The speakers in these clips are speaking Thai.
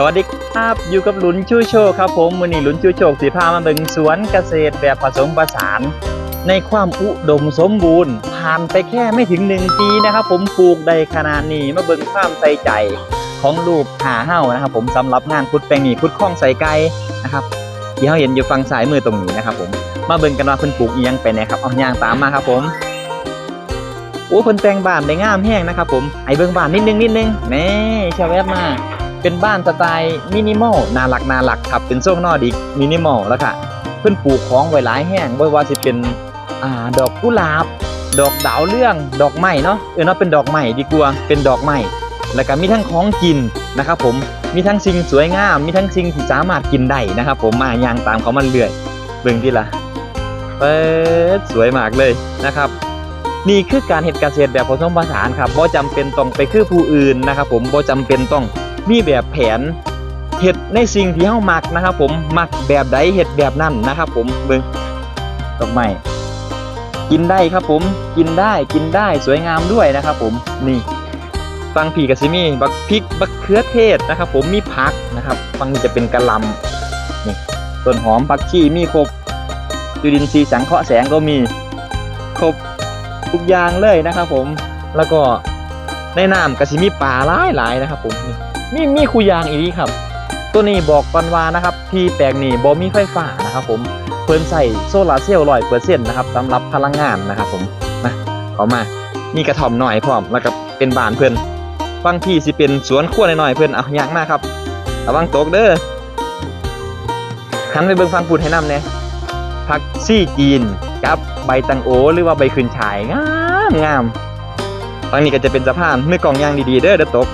สวัสดีครับอยู่กับหลุนชูโชคครับผมมือนี้หลุนชูโชคสีพามาเบิ่งสวนเกษตรแบบผสมผสาน ในความอุดมสมบูรณ์ ผ่านไปแค่ไม่ถึงหนึ่งปีนะครับ ผมปลูกได้ขนาดนี้มาเบิ่งความใส่ใจของลูกหาเฮ้านะครับ ผมสำหรับงานคุดแปลงนี้คุดข้องใส่ไก่นะครับที่เขาเห็นอยู่ฝั่งซ้ายมือตรงนี้นะครับ ผมมาเบิ่งกันว่าเพิ่นปลูกอีหยังไปน่ครับเอาย่างตามมาครับผมโอ้เพิ่นแต่งบ้านได้งามแห้งนะครับ ผมไอเบิ่งบ้านนิดนึงนิดนึงแหน่ชาวแวบมา เป็นบ้านสไตล์มินิมอลน่ารักน่ารักครับเป็นโซนนอดิกมินิมอลแล้วค่ะเพิ่อนปลูกของไว้หลายแห้งบ่ว่าสิเป็นอ่าดอกกุหลาบ ดอกดาวเรื่องดอกไม้เนาะเออเนาะเป็นดอกไม้ดีกว่าเป็นดอกไม้แล้วก็มีทั้งของกินนะครับผมมีทั้งสิ่งสวยงาม มีทั้งสิ่งที่สามารถกินได้นะครับผมมาย่างตามเขามันเรื่อยเบิ่งที่ละเปิดสวยมากเลยนะครับนี่คือการเฮ็ดเกษตรแบบผสมผสานครับบ่จำเป็นต้องไปคือผู้อื่นนะครับผมบ่จำเป็นต้อง มีแบบแผนเฮ็ดในสิ่งที่เฮามักนะครับ ผมมักแบบใดเฮ็ดแบบนั้นนะครับ ผมเบิ่งดอกไม้กินได้ครับผมกินได้กินได้สวยงามด้วยนะครับ ผมนี่ฟังผีกับซิมีบักพริกบักเขือเทศนะครับ ผมมีผักนะครับฟังนี้จะเป็นกะลำนี่ต้นหอมผักชีมีครบจุลินทรีย์สังเคราะห์แสงก็มีครบทุกอย่างเลยนะครับ ผมแล้วก็ในน้ำกระสิมีปลาลายหลายๆนะครับ ผมนี่ มีมีคูยางอีกครับ ตัวนี้บอกก่อนว่านะครับ ที่แปลงนี้บ่มีไฟฟ้านะครับผมเพิ่นใส่โซลาร์เซลล์ร้อยเปอร์เซ็นต์นะครับสำหรับพลังงานนะครับผมนะเขามามีกระท่อมหน่อยพร้อมแล้วก็เป็นบานเพิ่อนฟังที่สิเป็นสวนครัวหน่อยเพิ่อนเอายางมาครับระวังตกเด้อหันไปเบิ่งฟังพูดให้นำเนี่ยผักซี่จีนกับใบตังโอหรือว่าใบขืนฉายงามงามตอนนี้ก็จะเป็นสะพานมือกองยางดีๆเด้อเด้อตก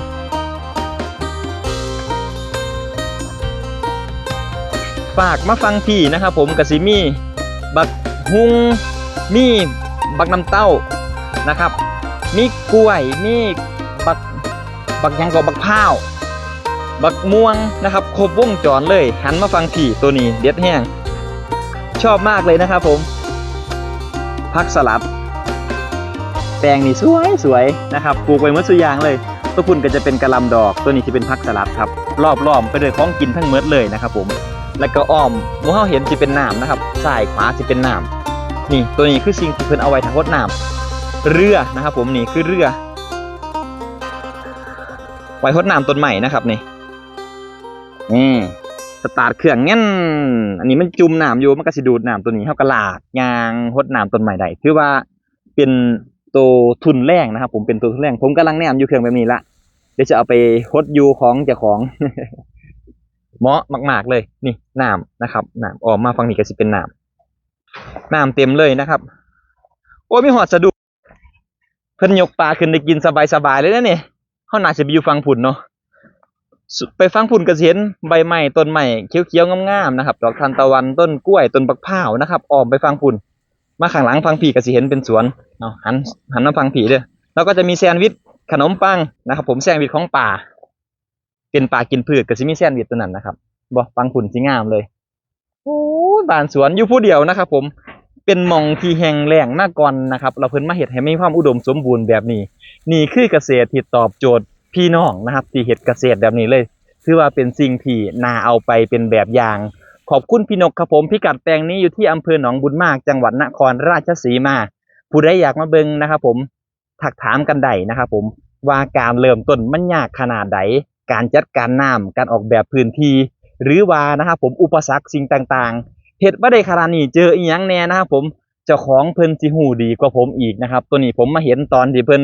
ฝากมาฟังพี่นะครับผมกสิมีบักฮุงมีบักน้ำเต้านะครับ มีกล้วยมีบักบักยังก็บักพ้าว บักม่วงนะครับครบวงจรเลย หันมาฟังพี่ตัวนี้เด็ดแห้งชอบมากเลยนะครับผมผักสลัดแปลงนี่สวยสวยนะครับปลูกไว้เมื่อสุยางเลย ตัวคุณก็จะเป็นกระลำดอกตัวนี้ที่เป็นผักสลัดครับ รอบล้อมไปด้วยของกินทั้งเมดเลยนะครับผม แล้วก็อ้อมหมูเฮาเห็นจะเป็นน้ำนะครับซ้ายขวาจะเป็นน้ำนี่ตัวนี้คือสิ่งที่เพิ่นเอาไว้ทางรดน้ำเรือนะครับ ผมนี่คือเรือ ไว้รดน้ำต้นใหม่นะครับนี่นี่สตาร์ทเครื่องเงั้นอันนี้มันจุ่มน้ำอยู่มันก็สิดูดน้ำตัวนี้เฮาก็ลากยางหดน้ำต้นใหม่ได้ถือว่าเป็นตัวทุนแรงนะครับ ผมเป็นตัวทุนแรงผมกำลังแนมอยู่เครื่องแบบนี้ละเดี๋ยวจะเอาไปหดอยู่ของเจ้าของ เหมาะมาก ๆ เลยนี่น้ำนะครับน้ำออกมาฝั่งนี้ก็สิเป็นน้ำน้ำเต็มเลยนะครับ โอ้ยมีหอดสะดุดเพิ่นยกปลาขึ้นได้กินสบาย ๆ เลยนะเนี่ยเฮาหนาจะไปอยู่ฝั่งผุนเนาะไปฟังพุ่นกระเสียนใบไม้ต้นไม้เขียวๆงามๆนะครับดอกทานตะวันต้นกล้วยต้นบักพร้าวนะครับออมไปฟังพุ่นมาข้างหลังฟังผีกระสีเห็นเป็นสวนเอาหันหันมาฟังผีเด้อแล้วก็จะมีแซนด์วิชขนมปังนะครับ ผมแซนด์วิชของป่า เป็นป่ากินพืชก็สิมีแซนด์วิชตัวนั้นนะครับบ่ฟังพุ่นสิงามเลยโอ้บ้านสวนอยู่ผู้เดียวนะครับ ผมเป็นมองที่แห้งแล้งมาก่อนนะครับ เราเพิ่นมาเฮ็ดให้มีความอุดมสมบูรณ์แบบนี้ นี่คือเกษตรที่ตอบโจทย์พี่น้องนะครับที่เฮ็ดเกษตรแบบนี้เลย ถือว่าเป็นสิ่งที่น่าเอาไปเป็นแบบอย่าง ขอบคุณพี่นกครับผมพิกัดแปลงนี้อยู่ที่อำเภอหนองบุญมากจังหวัดนครราชสีมา ผู้ใดอยากมาเบิงนะครับ ผมถักถามกันได้นะครับ ผมว่าการเริ่มต้นมันยากขนาดใด การจัดการน้ำการออกแบบพื้นที่ หรือว่านะครับผมอุปสรรคสิ่งต่างๆเฮ็ดบ่ได้ขนานี้เจออีหยังแน่นะครับผมเจ้าของเพิ่นสิฮู้ดีกว่าผมอีกนะครับ ตัวนี้ผมมาเห็นตอนที่เพิ่น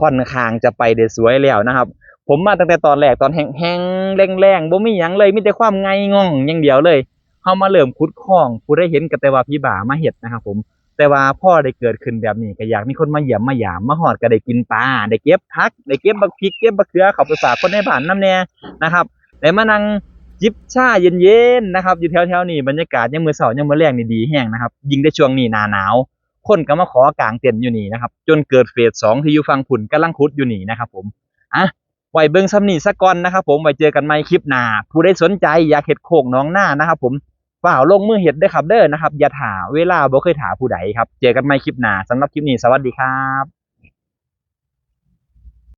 ค่อนข้างจะไปได้สวยแล้วนะครับ ผมมาตั้งแต่ตอนแรกตอนแห้งๆแรงๆบ่มีหยังเลยมีแต่ความไงง่องอย่างเดียวเลยเฮามาเริ่มขุดคลองผู้ได้เห็นก็แต่ว่าพี่บ่ามาเฮ็ดนะครับผม แต่ว่าพ่อได้เกิดขึ้นแบบนี้ก็อยากมีคนมาเยี่ยมมาหยามมาฮอดก็ได้กินปลาได้เก็บผักได้เก็บบักพริกเก็บบักเขือเขาไปฝากคนในบ้านน้ำแน่นะครับได้มานั่งจิบชาเย็นๆนะครับอยู่แถวๆนี้บรรยากาศยามมื้อเช้ายามมื้อแลงนี่ดีแฮงนะครับยิ่งในช่วงนี้หนาหนาวคนก็มาขอกางเต็นท์อยู่นี่นะครับจนเกิดเฟสสองที่อยู่ฝั่งผุนกำลังขุดอยู่นี่นะครับผมอะไว้เบิ่งซ้ำนี่สักก่อนนะครับผมไว้เจอกันใหม่คลิปหน้าผู้ใดสนใจอยากเห็ดโคกน้องหน้านะครับผม ฝ่าลงมือเห็ดได้ครับเด้อนะครับ อย่าถาเวลาบ่เคยถาผู้ใดครับ เจอกันใหม่คลิปหน้าสำหรับคลิปนี้สวัสดีครับ